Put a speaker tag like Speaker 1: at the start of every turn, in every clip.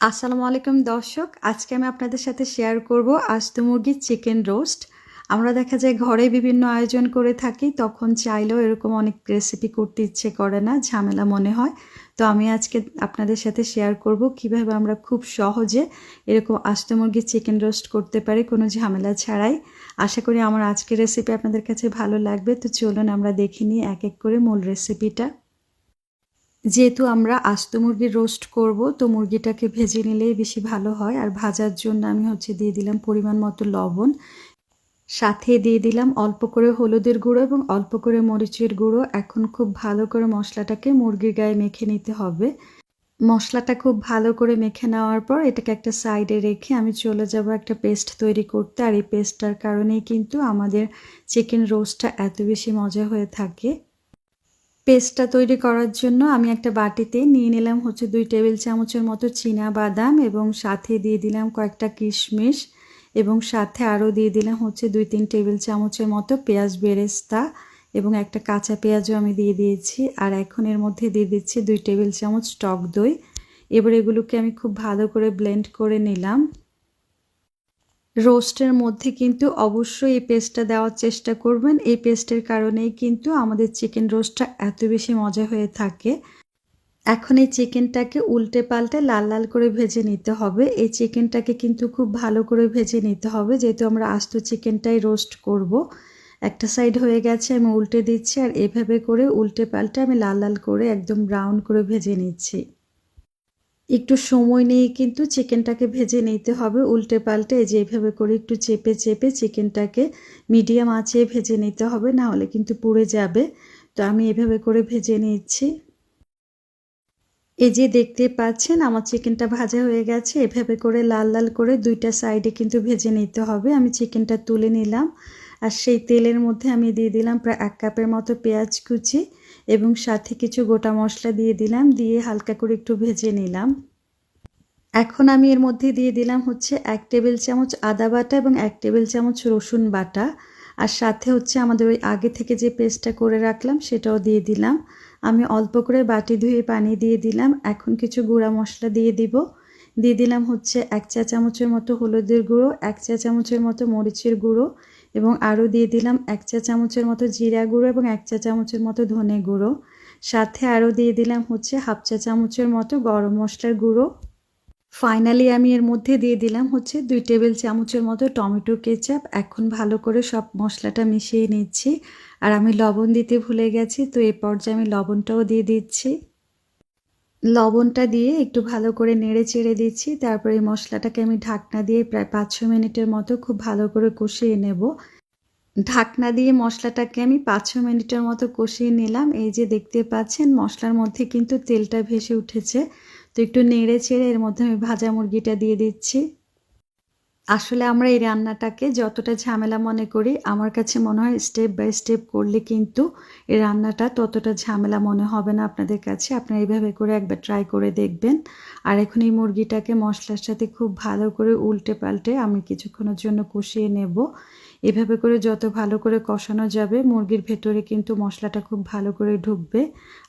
Speaker 1: আসসালামু আলাইকুম দর্শক, আজকে আমি আপনাদের সাথে শেয়ার করব আস্ত মুরগির চিকেন রোস্ট আমরা দেখা যায় ঘরে বিভিন্ন আয়োজন করে থাকি, তখন চাইলেও এরকম অনেক রেসিপি করতে ইচ্ছে করে না, ঝামেলা মনে হয়। তো আমি আজকে আপনাদের সাথে শেয়ার করব কীভাবে আমরা খুব সহজে এরকম আস্ত মুরগির চিকেন রোস্ট করতে পারি, কোনো ঝামেলা ছাড়াই। আশা করি আমার আজকের রেসিপি আপনাদের কাছে ভালো লাগবে, তো চলুন আমরা দেখে নিই এক এক করে মূল রেসিপিটা যেহেতু আমরা আস্ত মুরগির রোস্ট করব, তো মুরগিটাকে ভেজে নিলেই বেশি ভালো হয়। আর ভাজার জন্য আমি হচ্ছে দিয়ে দিলাম পরিমাণ মতো লবণ। সাথে দিয়ে দিলাম অল্প করে হলুদের গুঁড়ো এবং অল্প করে মরিচের গুঁড়ো। এখন খুব ভালো করে মশলাটাকে মুরগির গায়ে মেখে নিতে হবে। মশলাটা খুব ভালো করে মেখে নেওয়ার পর এটাকে একটা সাইডে রেখে আমি চলে যাব একটা পেস্ট তৈরি করতে। আর এই পেস্টটার কারণেই কিন্তু আমাদের চিকেন রোস্টটা এত বেশি মজা হয়ে থাকে। পেস্টটা তৈরি করার জন্য আমি একটা বাটিতে নিয়ে নিলাম হচ্ছে দুই টেবিল চামচের মতো চীনা বাদাম এবং সাথে দিয়ে দিলাম কয়েকটা কিশমিশ এবং সাথে আরও দিয়ে দিলাম হচ্ছে দুই তিন টেবিল চামচের মতো পেঁয়াজ বেরেস্তা এবং একটা কাঁচা পেঁয়াজও আমি দিয়ে দিয়েছি। আর এখন এর মধ্যে দিয়ে দিচ্ছি দুই টেবিল চামচ টক দই। এবার এগুলোকে আমি খুব ভালো করে ব্লেন্ড করে নিলাম। রোস্টের মধ্যে কিন্তু অবশ্যই এই পেস্টটা দেওয়ার চেষ্টা করবেন। এই পেস্টের কারণেই কিন্তু আমাদের চিকেন রোস্টটা এত বেশি মজা হয়ে থাকে। এখন এই চিকেনটাকে উল্টে পাল্টে লাল লাল করে ভেজে নিতে হবে। এই চিকেনটাকে কিন্তু খুব ভালো করে ভেজে নিতে হবে। যেহেতু আমরা আস্ত চিকেনটাই রোস্ট করব। একটা সাইড হয়ে গেছে, আমি উল্টে দিচ্ছি আর এভাবে করে উল্টে পাল্টে আমি লাল লাল করে একদম ব্রাউন করে ভেজে নিচ্ছি। একটু সময় নিয়ে কিন্তু চিকেনটাকে ভেজে নিতে হবে উল্টে পাল্টে যে এইভাবে করে একটু চেপে চেপে চিকেনটাকে মিডিয়াম আঁচে ভেজে নিতে হবে, না হলে কিন্তু পুড়ে যাবে। তো আমি এভাবে করে ভেজে নিচ্ছি। এই যে দেখতে পাচ্ছেন, আমার চিকেনটা ভাজা হয়ে গেছে, এভাবে করে লাল লাল করে দুইটা সাইডে কিন্তু ভেজে নিতে হবে। আমি চিকেনটা তুলে নিলাম, আর সেই তেলের মধ্যে আমি দিয়ে দিলাম প্রায় এক কাপের মতো পেঁয়াজ কুচি। এবং সাথে কিছু গোটা মশলা দিয়ে দিলাম, দিয়ে হালকা করে একটু ভেজে নিলাম। এখন আমি এর মধ্যে দিয়ে দিলাম হচ্ছে এক টেবিল চামচ আদা বাটা এবং এক টেবিল চামচ রসুন বাটা। আর সাথে হচ্ছে আমাদের ওই আগে থেকে যে পেস্টটা করে রাখলাম, সেটাও দিয়ে দিলাম। আমি অল্প করে বাটি ধুয়ে পানি দিয়ে দিলাম। এখন কিছু গুঁড়া মশলা দিয়ে দিব। দিয়ে দিলাম হচ্ছে এক চা চামচের মতো হলুদের গুঁড়ো, এক চা চামচের মতো মরিচের গুঁড়ো এবং আরও দিয়ে দিলাম এক চা চামচের মতো জিরা গুঁড়ো এবং এক চা চামচের মতো ধনে গুঁড়ো। সাথে আরও দিয়ে দিলাম হচ্ছে হাফ চা চামচের মতো গরম মশলার গুঁড়ো। ফাইনালি আমি এর মধ্যে দিয়ে দিলাম হচ্ছে দুই টেবিল চামচের মতো টমেটো কেচাপ। এখন ভালো করে সব মশলাটা মিশিয়ে নিচ্ছি। আর আমি লবণ দিতে ভুলে গেছি, তো এ পর্যায়ে আমি লবণটাও দিয়ে দিচ্ছি। লবণটা দিয়ে একটু ভালো করে নেড়ে চেড়ে দিচ্ছি। তারপরে এই মশলাটাকে আমি ঢাকনা দিয়ে প্রায় পাঁচ ছ মিনিটের মতো খুব ভালো করে কষিয়ে নেব। ঢাকনা দিয়ে মশলাটাকে আমি পাঁচ ছ মিনিটের মতো কষিয়ে নিলাম। এই যে দেখতে পাচ্ছেন, মশলার মধ্যে কিন্তু তেলটা ভেসে উঠেছে। তো একটু নেড়ে চেড়ে এর মধ্যে আমি ভাজা মুরগিটা দিয়ে দিচ্ছি। আসলে আমরা এই রান্নাটাকে যতটা ঝামেলা মনে করি, আমার কাছে মনে হয় স্টেপ বাই স্টেপ করলে কিন্তু এই রান্নাটা ততটা ঝামেলা মনে হবে না আপনাদের কাছে। আপনারা এইভাবে করে একবার ট্রাই করে দেখবেন। আর এখন এই মুরগিটাকে মশলার সাথে খুব ভালো করে উল্টে পাল্টে আমি কিছুক্ষণের জন্য কষিয়ে নেব। এভাবে করে যত ভালো করে কষানো যাবে, মুরগির ভেতরে কিন্তু মশলাটা খুব ভালো করে ঢুকবে।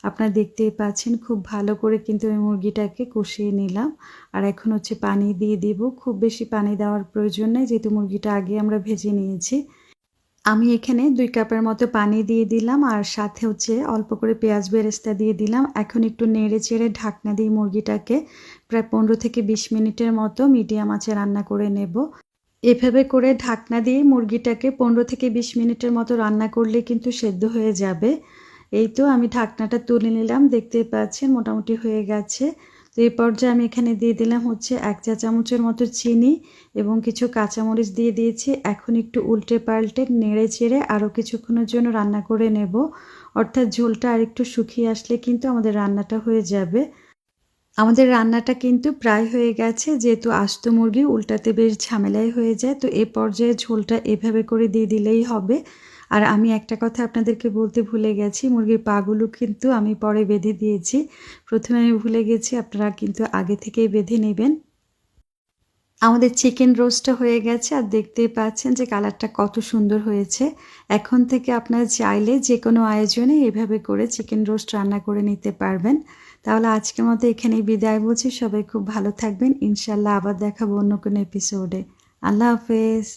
Speaker 1: আপনারা দেখতেই পাচ্ছেন, খুব ভালো করে কিন্তু এই মুরগিটাকে কষিয়ে নিলাম। আর এখন হচ্ছে পানি দিয়ে দিব। খুব বেশি পানি দেওয়ার প্রয়োজন নেই, যেহেতু মুরগিটা আগে আমরা ভেজে নিয়েছি। আমি এখানে দুই কাপের মতো পানি দিয়ে দিলাম আর সাথে হচ্ছে অল্প করে পেঁয়াজ বেরেস্তা দিয়ে দিলাম। এখন একটু নেড়ে চেড়ে ঢাকনা দিয়ে মুরগিটাকে প্রায় পনেরো থেকে বিশ মিনিটের মতো মিডিয়াম আঁচে রান্না করে নেব। এভাবে করে ঢাকনা দিয়ে মুরগিটাকে পনেরো থেকে বিশ মিনিটের মতো রান্না করলে কিন্তু সেদ্ধ হয়ে যাবে। এই তো আমি ঢাকনাটা তুলে নিলাম দেখতে পাচ্ছেন মোটামুটি হয়ে গেছে। তো এই পর্যায়ে আমি এখানে দিয়ে দিলাম হচ্ছে এক চা চামচের মতো চিনি এবং কিছু কাঁচামরিচ দিয়ে দিয়েছি। এখন একটু উল্টে পাল্টে নেড়ে চেড়ে আরও কিছুক্ষণের জন্য রান্না করে নেব। অর্থাৎ ঝোলটা আর একটু শুকিয়ে আসলে কিন্তু আমাদের রান্নাটা হয়ে যাবে। আমাদের রান্নাটা কিন্তু প্রায় হয়ে গেছে, যেহেতু আস্ত মুরগি উল্টাতে বেশ ঝামেলাই হয়ে যায়, তো এ পর্যায়ে ঝোলটা এভাবে করে দিয়ে দিলেই হবে। আর আমি একটা কথা আপনাদেরকে বলতে ভুলে গেছি, মুরগির পাগুলো কিন্তু আমি পরে বেঁধে দিয়েছি। প্রথমে আমি ভুলে গেছি, আপনারা কিন্তু আগে থেকেই বেঁধে নেবেন। আমাদের চিকেন রোস্টটা হয়ে গেছে, আর দেখতেই পাচ্ছেন যে কালারটা কত সুন্দর হয়েছে। এখন থেকে আপনারা চাইলে যে কোনো আয়োজনে এভাবে করে চিকেন রোস্ট রান্না করে নিতে পারবেন। তাহলে আজকের মতো এখানেই বিদায় বলছি। সবাই খুব ভালো থাকবেন। ইনশাল্লাহ আবার দেখাবো অন্য কোনো এপিসোডে আল্লাহ হাফেজ।